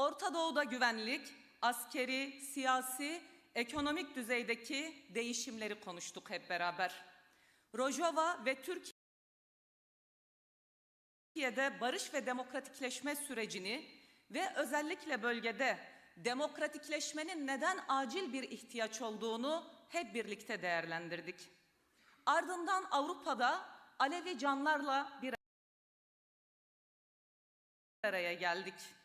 Orta Doğu'da güvenlik, askeri, siyasi, ekonomik düzeydeki değişimleri konuştuk hep beraber. Rojava ve Türkiye'de barış ve demokratikleşme sürecini ve özellikle bölgede demokratikleşmenin neden acil bir ihtiyaç olduğunu hep birlikte değerlendirdik. Ardından Avrupa'da Alevi canlarla bir araya geldik.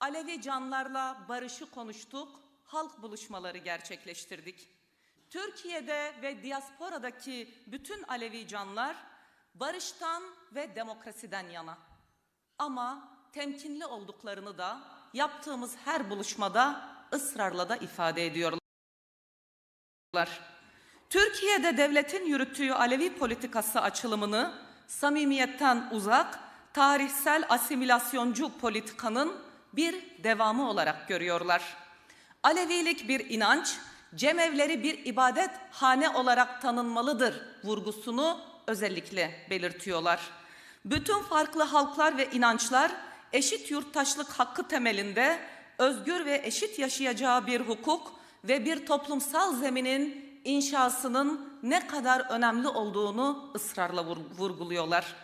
Alevi canlarla barışı konuştuk, halk buluşmaları gerçekleştirdik. Türkiye'de ve diasporadaki bütün Alevi canlar barıştan ve demokrasiden yana. Ama temkinli olduklarını da yaptığımız her buluşmada ısrarla da ifade ediyorlar. Türkiye'de devletin yürüttüğü Alevi politikası açılımını samimiyetten uzak, tarihsel asimilasyoncu politikanın bir devamı olarak görüyorlar. Alevilik bir inanç, cemevleri bir ibadet hane olarak tanınmalıdır vurgusunu özellikle belirtiyorlar. Bütün farklı halklar ve inançlar eşit yurttaşlık hakkı temelinde özgür ve eşit yaşayacağı bir hukuk ve bir toplumsal zeminin inşasının ne kadar önemli olduğunu ısrarla vurguluyorlar.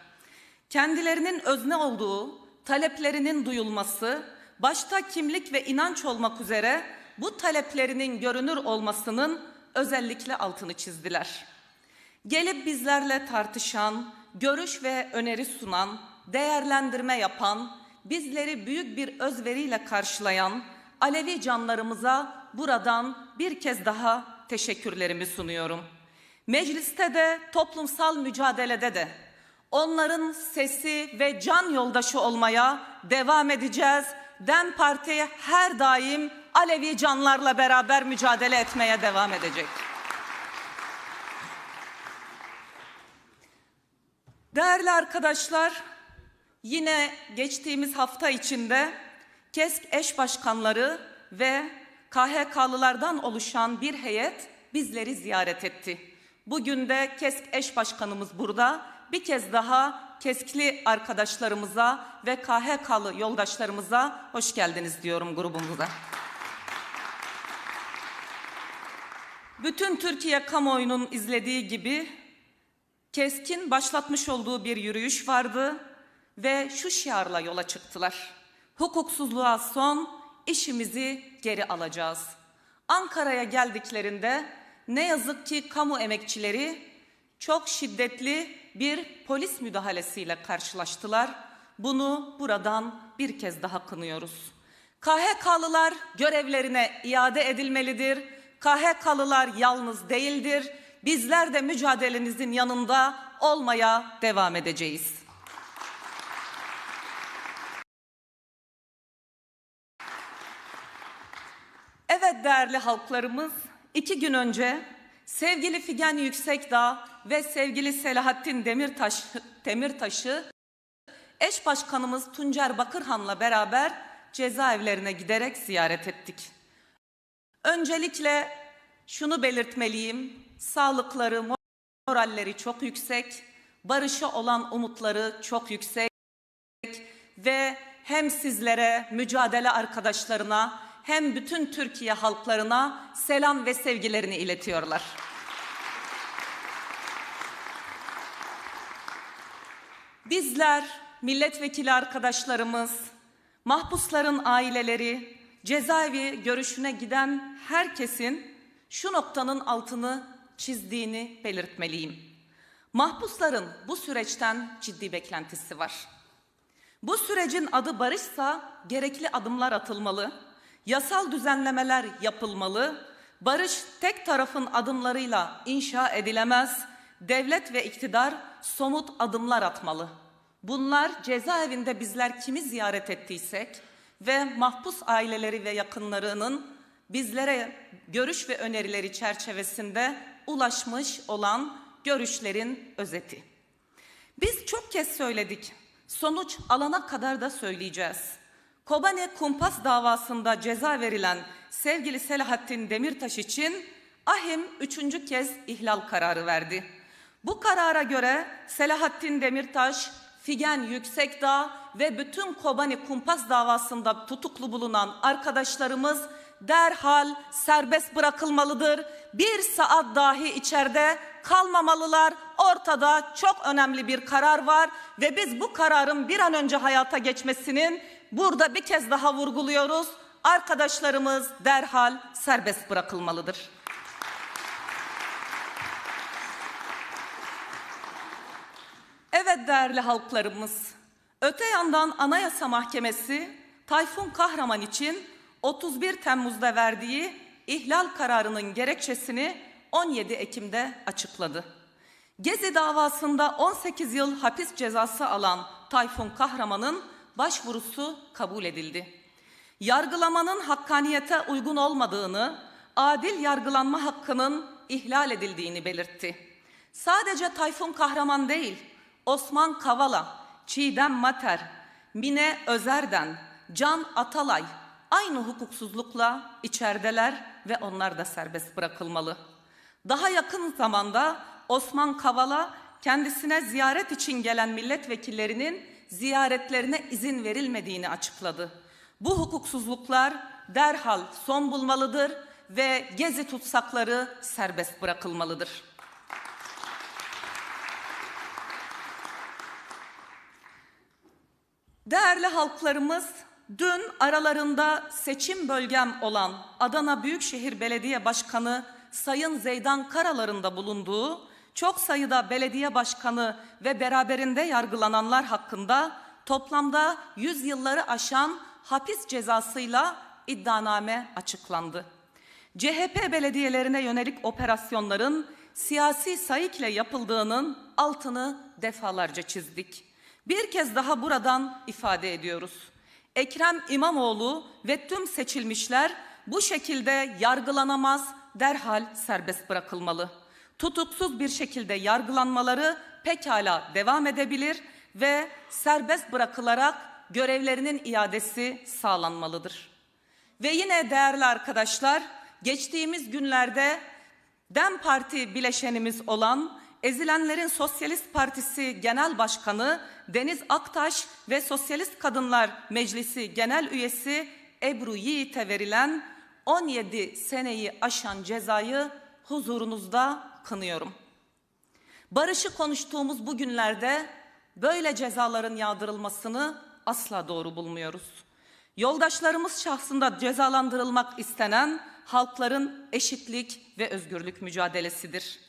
Kendilerinin özne olduğu, taleplerinin duyulması, başta kimlik ve inanç olmak üzere bu taleplerinin görünür olmasının özellikle altını çizdiler. Gelip bizlerle tartışan, görüş ve öneri sunan, değerlendirme yapan, bizleri büyük bir özveriyle karşılayan Alevi canlarımıza buradan bir kez daha teşekkürlerimi sunuyorum. Mecliste de toplumsal mücadelede de onların sesi ve can yoldaşı olmaya devam edeceğiz. DEM Parti her daim Alevi canlarla beraber mücadele etmeye devam edecek. Değerli arkadaşlar, yine geçtiğimiz hafta içinde KESK eş başkanları ve KHK'lılardan oluşan bir heyet bizleri ziyaret etti. Bugün de KESK eş başkanımız burada. Bir kez daha KESK'li arkadaşlarımıza ve KHK'lı yoldaşlarımıza hoş geldiniz diyorum grubumuza. Bütün Türkiye kamuoyunun izlediği gibi Keskin başlatmış olduğu bir yürüyüş vardı ve şu şiarla yola çıktılar. Hukuksuzluğa son, işimizi geri alacağız. Ankara'ya geldiklerinde ne yazık ki kamu emekçileri çok şiddetli bir polis müdahalesiyle karşılaştılar. Bunu buradan bir kez daha kınıyoruz. KHK'lılar görevlerine iade edilmelidir. KHK'lılar yalnız değildir. Bizler de mücadelenizin yanında olmaya devam edeceğiz. Evet değerli halklarımız, iki gün önce sevgili Figen Yüksekdağ ve sevgili Selahattin Demirtaş, Demirtaş'ı eş başkanımız Tuncer Bakırhan'la beraber cezaevlerine giderek ziyaret ettik. Öncelikle şunu belirtmeliyim, sağlıkları, moralleri çok yüksek, barışa olan umutları çok yüksek ve hem sizlere, mücadele arkadaşlarına hem bütün Türkiye halklarına selam ve sevgilerini iletiyorlar. Bizler, milletvekili arkadaşlarımız, mahpusların aileleri, cezaevi görüşüne giden herkesin şu noktanın altını çizdiğini belirtmeliyim. Mahpusların bu süreçten ciddi beklentisi var. Bu sürecin adı barışsa gerekli adımlar atılmalı, yasal düzenlemeler yapılmalı, barış tek tarafın adımlarıyla inşa edilemez, devlet ve iktidar somut adımlar atmalı. Bunlar cezaevinde bizler kimi ziyaret ettiysek ve mahpus aileleri ve yakınlarının bizlere görüş ve önerileri çerçevesinde ulaşmış olan görüşlerin özeti. Biz çok kez söyledik, sonuç alana kadar da söyleyeceğiz. Kobane kumpas davasında ceza verilen sevgili Selahattin Demirtaş için ahim üçüncü kez ihlal kararı verdi. Bu karara göre Selahattin Demirtaş Figen Yüksekdağ ve bütün Kobani kumpas davasında tutuklu bulunan arkadaşlarımız derhal serbest bırakılmalıdır. Bir saat dahi içeride kalmamalılar. Ortada çok önemli bir karar var ve biz bu kararın bir an önce hayata geçmesinin burada bir kez daha vurguluyoruz. Arkadaşlarımız derhal serbest bırakılmalıdır. Evet değerli halklarımız, öte yandan Anayasa Mahkemesi Tayfun Kahraman için 31 Temmuz'da verdiği ihlal kararının gerekçesini 17 Ekim'de açıkladı. Gezi davasında 18 yıl hapis cezası alan Tayfun Kahraman'ın başvurusu kabul edildi. Yargılamanın hakkaniyete uygun olmadığını, adil yargılanma hakkının ihlal edildiğini belirtti. Sadece Tayfun Kahraman değil, Osman Kavala, Çiğdem Mater, Mine Özerden, Can Atalay aynı hukuksuzlukla içerideler ve onlar da serbest bırakılmalı. Daha yakın zamanda Osman Kavala kendisine ziyaret için gelen milletvekillerinin ziyaretlerine izin verilmediğini açıkladı. Bu hukuksuzluklar derhal son bulmalıdır ve gezi tutsakları serbest bırakılmalıdır. Değerli halklarımız, dün aralarında seçim bölgem olan Adana Büyükşehir Belediye Başkanı Sayın Zeydan Karalar'ın da bulunduğu çok sayıda belediye başkanı ve beraberinde yargılananlar hakkında toplamda 100 yılları aşan hapis cezasıyla iddianame açıklandı. CHP belediyelerine yönelik operasyonların siyasi sayıkla yapıldığının altını defalarca çizdik. Bir kez daha buradan ifade ediyoruz. Ekrem İmamoğlu ve tüm seçilmişler bu şekilde yargılanamaz, derhal serbest bırakılmalı. Tutuksuz bir şekilde yargılanmaları pekala devam edebilir ve serbest bırakılarak görevlerinin iadesi sağlanmalıdır. Ve yine değerli arkadaşlar, geçtiğimiz günlerde DEM Parti bileşenimiz olan Ezilenlerin Sosyalist Partisi Genel Başkanı Deniz Aktaş ve Sosyalist Kadınlar Meclisi Genel Üyesi Ebru Yiğit'e verilen 17 seneyi aşan cezayı huzurunuzda kınıyorum. Barışı konuştuğumuz bu günlerde böyle cezaların yağdırılmasını asla doğru bulmuyoruz. Yoldaşlarımız şahsında cezalandırılmak istenen halkların eşitlik ve özgürlük mücadelesidir.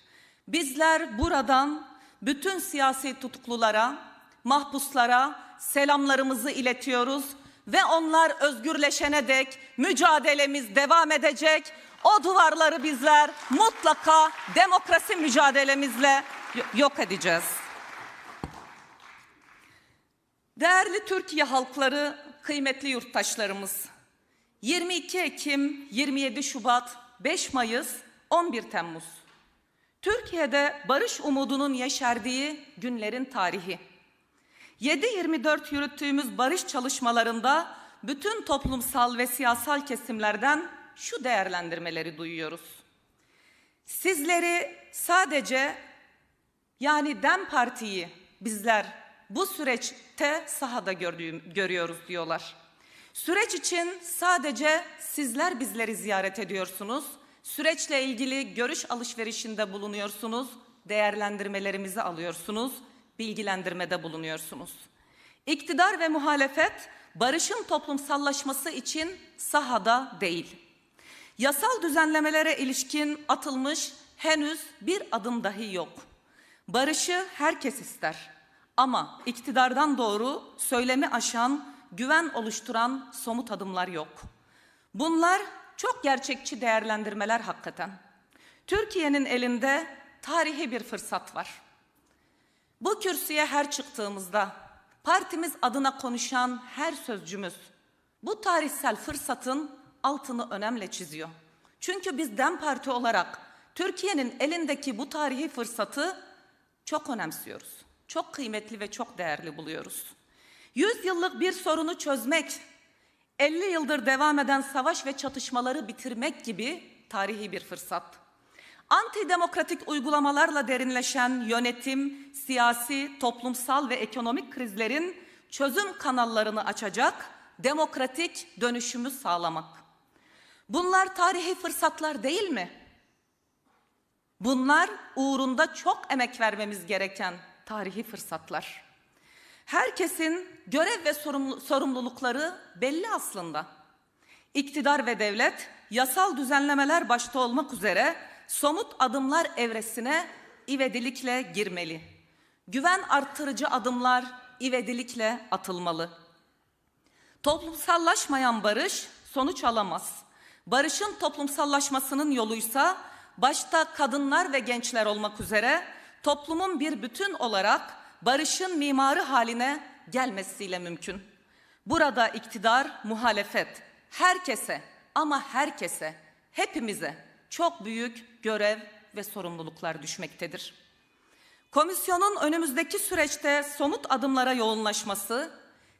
Bizler buradan bütün siyasi tutuklulara, mahpuslara selamlarımızı iletiyoruz ve onlar özgürleşene dek mücadelemiz devam edecek. O duvarları bizler mutlaka demokrasi mücadelemizle yok edeceğiz. Değerli Türkiye halkları, kıymetli yurttaşlarımız. 22 Ekim, 27 Şubat, 5 Mayıs, 11 Temmuz. Türkiye'de barış umudunun yeşerdiği günlerin tarihi. 7-24 yürüttüğümüz barış çalışmalarında bütün toplumsal ve siyasal kesimlerden şu değerlendirmeleri duyuyoruz. Sizleri sadece yani DEM Parti'yi bizler bu süreçte sahada gördüğüm, görüyoruz diyorlar. Süreç için sadece sizler bizleri ziyaret ediyorsunuz. Süreçle ilgili görüş alışverişinde bulunuyorsunuz, değerlendirmelerimizi alıyorsunuz, bilgilendirmede bulunuyorsunuz. İktidar ve muhalefet barışın toplumsallaşması için sahada değil. Yasal düzenlemelere ilişkin atılmış henüz bir adım dahi yok. Barışı herkes ister ama iktidardan doğru söylemi aşan, güven oluşturan somut adımlar yok. Bunlar çok gerçekçi değerlendirmeler hakikaten. Türkiye'nin elinde tarihi bir fırsat var. Bu kürsüye her çıktığımızda partimiz adına konuşan her sözcümüz bu tarihsel fırsatın altını önemli çiziyor. Çünkü biz DEM Parti olarak Türkiye'nin elindeki bu tarihi fırsatı çok önemsiyoruz. Çok kıymetli ve çok değerli buluyoruz. Yüz yıllık bir sorunu çözmek, 50 yıldır devam eden savaş ve çatışmaları bitirmek gibi tarihi bir fırsat. Antidemokratik uygulamalarla derinleşen yönetim, siyasi, toplumsal ve ekonomik krizlerin çözüm kanallarını açacak demokratik dönüşümü sağlamak. Bunlar tarihi fırsatlar değil mi? Bunlar uğrunda çok emek vermemiz gereken tarihi fırsatlar. Herkesin görev ve sorumlulukları belli aslında. İktidar ve devlet yasal düzenlemeler başta olmak üzere somut adımlar evresine ivedilikle girmeli. Güven arttırıcı adımlar ivedilikle atılmalı. Toplumsallaşmayan barış sonuç alamaz. Barışın toplumsallaşmasının yoluysa başta kadınlar ve gençler olmak üzere toplumun bir bütün olarak barışın mimarı haline gelmesiyle mümkün. Burada iktidar, muhalefet herkese ama herkese, hepimize çok büyük görev ve sorumluluklar düşmektedir. Komisyonun önümüzdeki süreçte somut adımlara yoğunlaşması,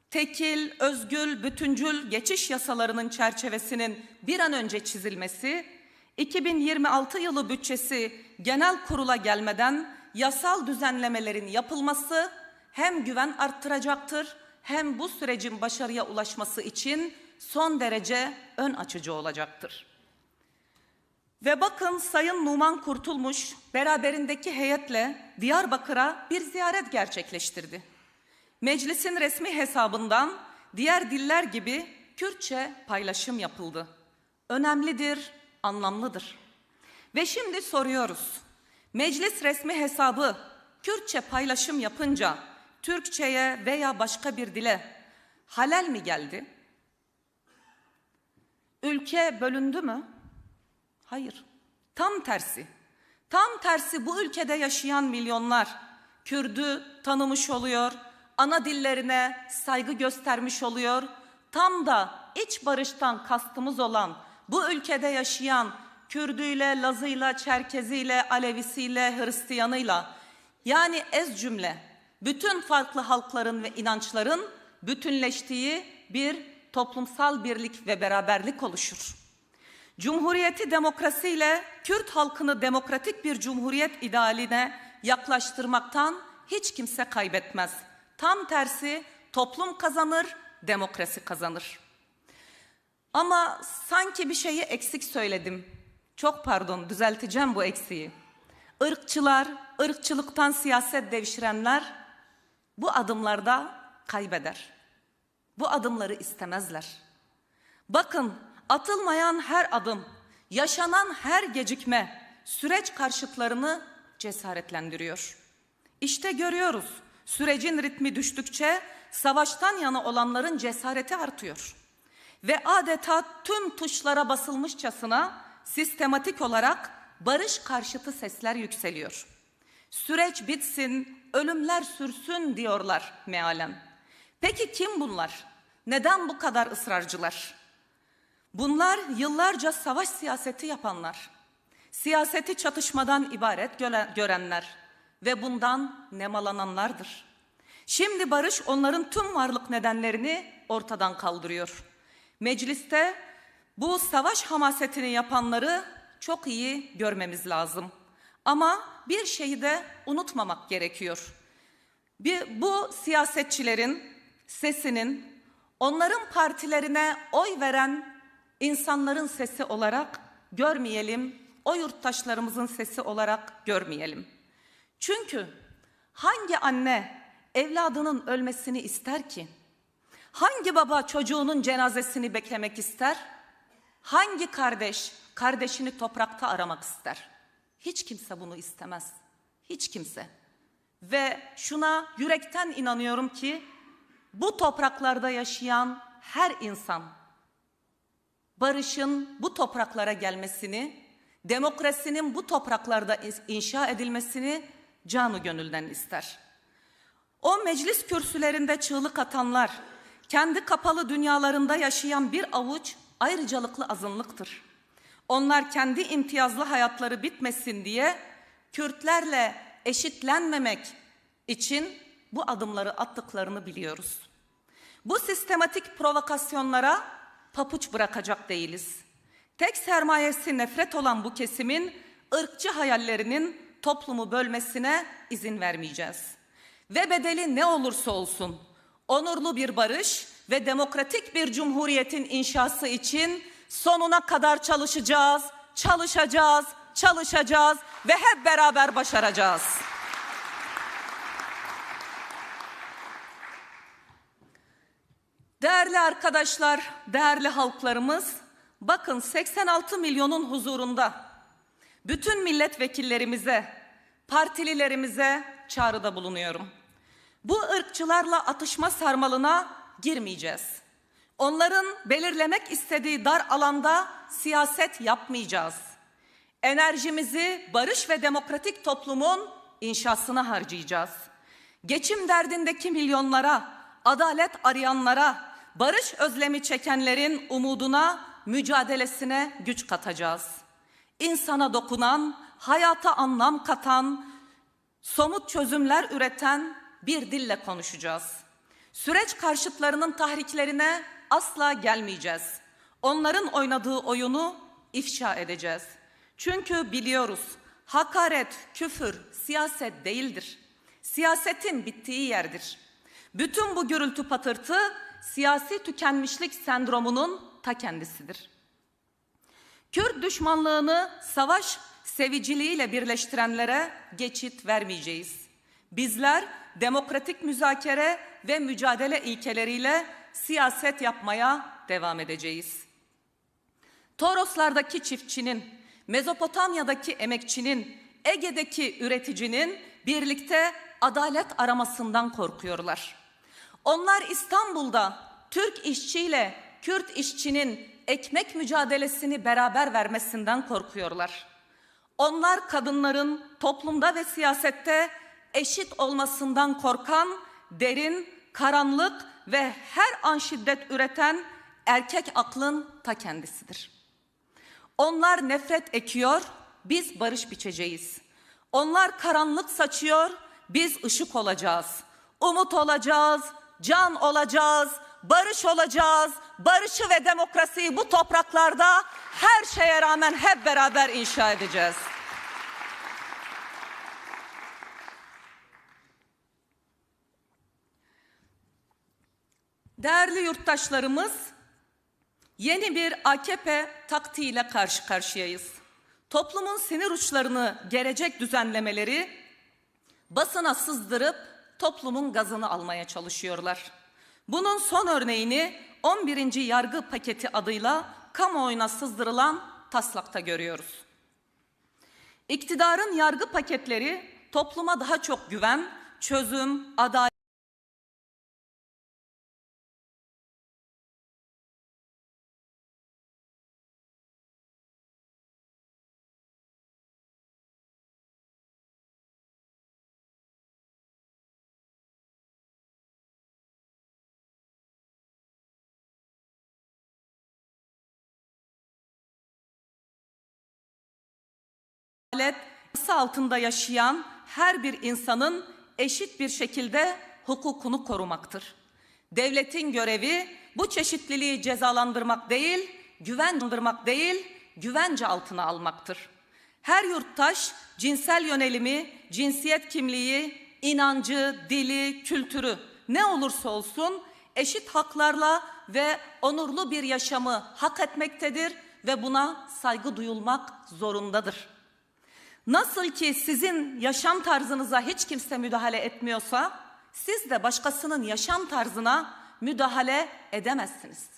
tekil, özgül, bütüncül geçiş yasalarının çerçevesinin bir an önce çizilmesi, 2026 yılı bütçesi genel kurula gelmeden yasal düzenlemelerin yapılması hem güven arttıracaktır hem bu sürecin başarıya ulaşması için son derece ön açıcı olacaktır. Ve bakın Sayın Numan Kurtulmuş beraberindeki heyetle Diyarbakır'a bir ziyaret gerçekleştirdi. Meclisin resmi hesabından diğer diller gibi Kürtçe paylaşım yapıldı. Önemlidir, anlamlıdır. Ve şimdi soruyoruz. Meclis resmi hesabı Kürtçe paylaşım yapınca Türkçeye veya başka bir dile halel mi geldi? Ülke bölündü mü? Hayır. Tam tersi. Tam tersi bu ülkede yaşayan milyonlar Kürdü tanımış oluyor, ana dillerine saygı göstermiş oluyor. Tam da iç barıştan kastımız olan bu ülkede yaşayan Kürdüyle, Lazıyla, Çerkeziyle, Alevisiyle, Hristiyanıyla yani ez cümle bütün farklı halkların ve inançların bütünleştiği bir toplumsal birlik ve beraberlik oluşur. Cumhuriyeti demokrasiyle Kürt halkını demokratik bir cumhuriyet idealine yaklaştırmaktan hiç kimse kaybetmez. Tam tersi toplum kazanır, demokrasi kazanır. Ama sanki bir şeyi eksik söyledim. Çok pardon, düzelteceğim bu eksiği. Irkçılar, ırkçılıktan siyaset devşirenler bu adımlarda kaybeder. Bu adımları istemezler. Bakın atılmayan her adım, yaşanan her gecikme süreç karşıtlarını cesaretlendiriyor. İşte görüyoruz sürecin ritmi düştükçe savaştan yana olanların cesareti artıyor. Ve adeta tüm tuşlara basılmışçasına sistematik olarak barış karşıtı sesler yükseliyor. Süreç bitsin, ölümler sürsün diyorlar mealen. Peki kim bunlar? Neden bu kadar ısrarcılar? Bunlar yıllarca savaş siyaseti yapanlar. Siyaseti çatışmadan ibaret görenler ve bundan nemalananlardır. Şimdi barış onların tüm varlık nedenlerini ortadan kaldırıyor. Mecliste bu savaş hamasetini yapanları çok iyi görmemiz lazım. Ama bir şeyi de unutmamak gerekiyor. Bir, bu siyasetçilerin sesinin onların partilerine oy veren insanların sesi olarak görmeyelim, o yurttaşlarımızın sesi olarak görmeyelim. Çünkü hangi anne evladının ölmesini ister ki? Hangi baba çocuğunun cenazesini beklemek ister? Hangi kardeş kardeşini toprakta aramak ister? Hiç kimse bunu istemez. Hiç kimse. Ve şuna yürekten inanıyorum ki bu topraklarda yaşayan her insan barışın bu topraklara gelmesini, demokrasinin bu topraklarda inşa edilmesini canı gönülden ister. O meclis kürsülerinde çığlık atanlar, kendi kapalı dünyalarında yaşayan bir avuç ayrıcalıklı azınlıktır. Onlar kendi imtiyazlı hayatları bitmesin diye Kürtlerle eşitlenmemek için bu adımları attıklarını biliyoruz. Bu sistematik provokasyonlara papuç bırakacak değiliz. Tek sermayesi nefret olan bu kesimin ırkçı hayallerinin toplumu bölmesine izin vermeyeceğiz. Ve bedeli ne olursa olsun onurlu bir barış ve demokratik bir cumhuriyetin inşası için sonuna kadar çalışacağız, çalışacağız, çalışacağız ve hep beraber başaracağız. Değerli arkadaşlar, değerli halklarımız, bakın 86 milyonun huzurunda bütün milletvekillerimize, partililerimize çağrıda bulunuyorum. Bu ırkçılarla atışma sarmalına girmeyeceğiz. Onların belirlemek istediği dar alanda siyaset yapmayacağız. Enerjimizi barış ve demokratik toplumun inşasına harcayacağız. Geçim derdindeki milyonlara, adalet arayanlara, barış özlemi çekenlerin umuduna, mücadelesine güç katacağız. İnsana dokunan, hayata anlam katan, somut çözümler üreten bir dille konuşacağız. Süreç karşıtlarının tahriklerine asla gelmeyeceğiz. Onların oynadığı oyunu ifşa edeceğiz. Çünkü biliyoruz hakaret, küfür siyaset değildir. Siyasetin bittiği yerdir. Bütün bu gürültü patırtı siyasi tükenmişlik sendromunun ta kendisidir. Kürt düşmanlığını savaş seviciliğiyle birleştirenlere geçit vermeyeceğiz. Bizler demokratik müzakere ve mücadele ilkeleriyle siyaset yapmaya devam edeceğiz. Toroslardaki çiftçinin, Mezopotamya'daki emekçinin, Ege'deki üreticinin birlikte adalet aramasından korkuyorlar. Onlar İstanbul'da Türk işçiyle Kürt işçinin ekmek mücadelesini beraber vermesinden korkuyorlar. Onlar kadınların toplumda ve siyasette eşit olmasından korkan, derin, karanlık ve her an şiddet üreten erkek aklın ta kendisidir. Onlar nefret ekiyor, biz barış biçeceğiz. Onlar karanlık saçıyor, biz ışık olacağız. Umut olacağız, can olacağız, barış olacağız. Barışı ve demokrasiyi bu topraklarda her şeye rağmen hep beraber inşa edeceğiz. Değerli yurttaşlarımız, yeni bir AKP taktiğiyle karşı karşıyayız. Toplumun sinir uçlarını gerecek düzenlemeleri basına sızdırıp toplumun gazını almaya çalışıyorlar. Bunun son örneğini 11. yargı paketi adıyla kamuoyuna sızdırılan taslakta görüyoruz. İktidarın yargı paketleri topluma daha çok güven, çözüm, adalet adalet altında yaşayan her bir insanın eşit bir şekilde hukukunu korumaktır. Devletin görevi bu çeşitliliği cezalandırmak değil, güvenlandırmak değil, güvence altına almaktır. Her yurttaş cinsel yönelimi, cinsiyet kimliği, inancı, dili, kültürü ne olursa olsun eşit haklarla ve onurlu bir yaşamı hak etmektedir ve buna saygı duyulmak zorundadır. Nasıl ki sizin yaşam tarzınıza hiç kimse müdahale etmiyorsa, siz de başkasının yaşam tarzına müdahale edemezsiniz.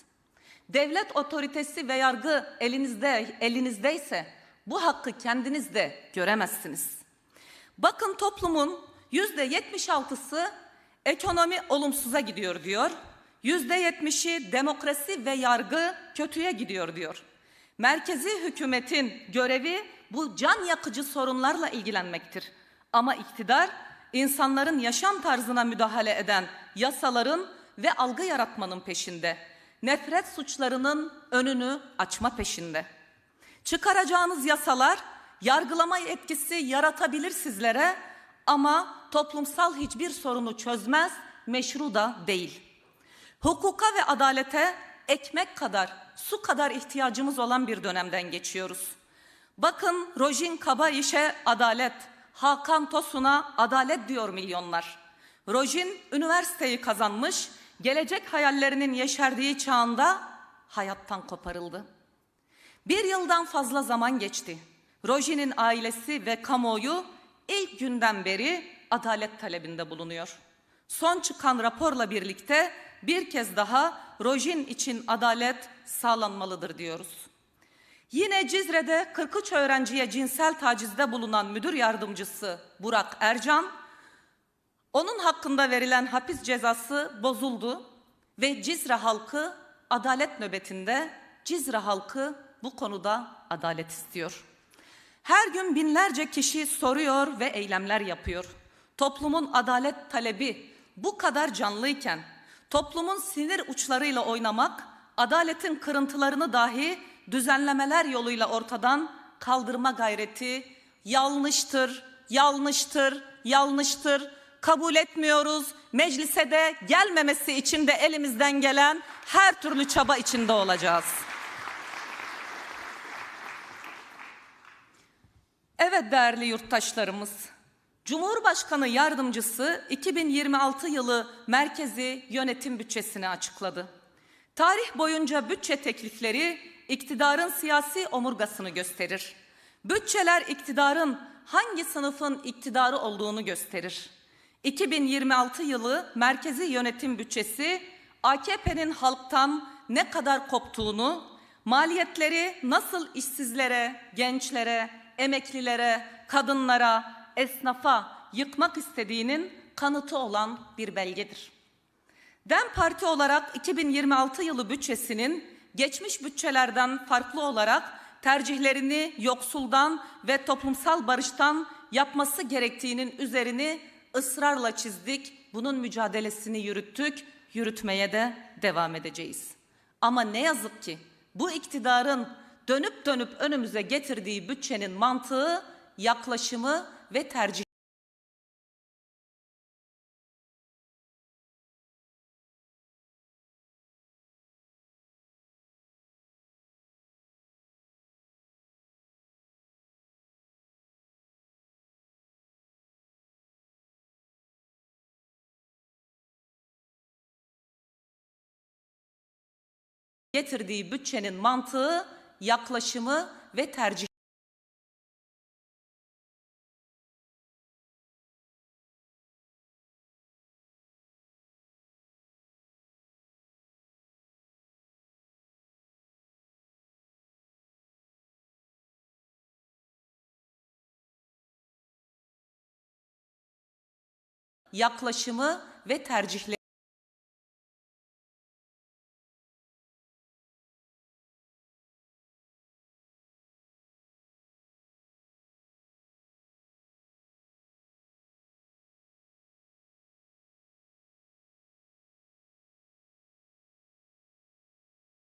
Devlet otoritesi ve yargı elinizde elinizdeyse bu hakkı kendiniz de göremezsiniz. Bakın toplumun yüzde yetmiş altısı ekonomi olumsuza gidiyor diyor. Yüzde yetmişi demokrasi ve yargı kötüye gidiyor diyor. Merkezi hükümetin görevi bu can yakıcı sorunlarla ilgilenmektir. Ama iktidar insanların yaşam tarzına müdahale eden yasaların ve algı yaratmanın peşinde. Nefret suçlarının önünü açma peşinde. Çıkaracağınız yasalar yargılama etkisi yaratabilir sizlere ama toplumsal hiçbir sorunu çözmez, meşru da değil. Hukuka ve adalete ekmek kadar, su kadar ihtiyacımız olan bir dönemden geçiyoruz. Bakın Rojin Kabayiş'e adalet, Hakan Tosun'a adalet diyor milyonlar. Rojin üniversiteyi kazanmış, gelecek hayallerinin yeşerdiği çağında hayattan koparıldı. Bir yıldan fazla zaman geçti. Rojin'in ailesi ve kamuoyu ilk günden beri adalet talebinde bulunuyor. Son çıkan raporla birlikte bir kez daha Rojin için adalet sağlanmalıdır diyoruz. Yine Cizre'de 43 öğrenciye cinsel tacizde bulunan müdür yardımcısı Burak Ercan, onun hakkında verilen hapis cezası bozuldu ve Cizre halkı adalet nöbetinde Cizre halkı bu konuda adalet istiyor. Her gün binlerce kişi soruyor ve eylemler yapıyor. Toplumun adalet talebi bu kadar canlıyken toplumun sinir uçlarıyla oynamak, adaletin kırıntılarını dahi düzenlemeler yoluyla ortadan kaldırma gayreti yanlıştır, yanlıştır, yanlıştır. Kabul etmiyoruz. Meclise de gelmemesi için de elimizden gelen her türlü çaba içinde olacağız. Evet değerli yurttaşlarımız, Cumhurbaşkanı Yardımcısı 2026 yılı merkezi yönetim bütçesini açıkladı. Tarih boyunca bütçe teklifleri iktidarın siyasi omurgasını gösterir. Bütçeler iktidarın hangi sınıfın iktidarı olduğunu gösterir. 2026 yılı merkezi yönetim bütçesi AKP'nin halktan ne kadar koptuğunu, maliyetleri nasıl işsizlere, gençlere, emeklilere, kadınlara, esnafa yıkmak istediğinin kanıtı olan bir belgedir. DEM Parti olarak 2026 yılı bütçesinin geçmiş bütçelerden farklı olarak tercihlerini yoksuldan ve toplumsal barıştan yapması gerektiğinin üzerini ısrarla çizdik. Bunun mücadelesini yürüttük, yürütmeye de devam edeceğiz. Ama ne yazık ki bu iktidarın dönüp dönüp önümüze getirdiği bütçenin mantığı, yaklaşımı ve tercih getirdiği bütçenin mantığı, yaklaşımı ve tercih yaklaşımı ve tercihleri